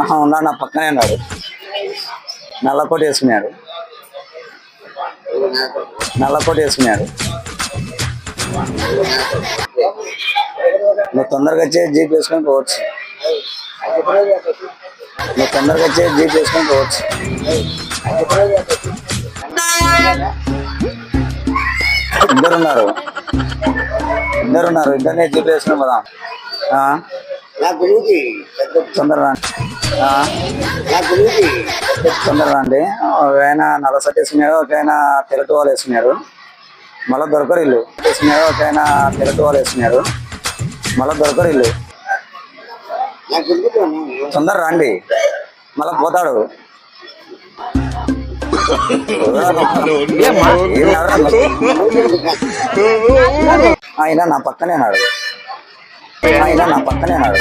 ఆహా, ఉన్నాడు నా పక్కనే ఉన్నాడు. నల్లకోట వేసుకున్నాడు. నల్లకోట వేసుకున్నాడు. నువ్వు తొందరగా వచ్చే జీప్ వేసుకొని పోవచ్చు. నువ్వు తొందరగా వచ్చే జీప్ వేసుకొని పోవచ్చు. ఇద్దరున్నారు. ఇద్దరున్నారు. ఇద్దరు ఇద్దరిని జీప్ వేసుకొని పోదాం. ఆ? తొందరగా రండి. ఆ? తొందరగా రండి ఒక ఆయన నల్ల షర్ట్ వేసుకున్నాడు ఒక ఆయన తెల్లటి వాళ్ళు వేసుకున్నాడు మళ్ళీ దొరకరు ఇల్లు వేసుకున్నాడు ఒక ఆయన తెల్లటి వాళ్ళు వేసుకున్నాడు మళ్ళీ దొరకరు ఇల్లు తొందర రండి మళ్ళీ పోతాడు. ఆయన నా పక్కనే ఉన్నాడు ఆయన నా పక్కనే ఉన్నాడు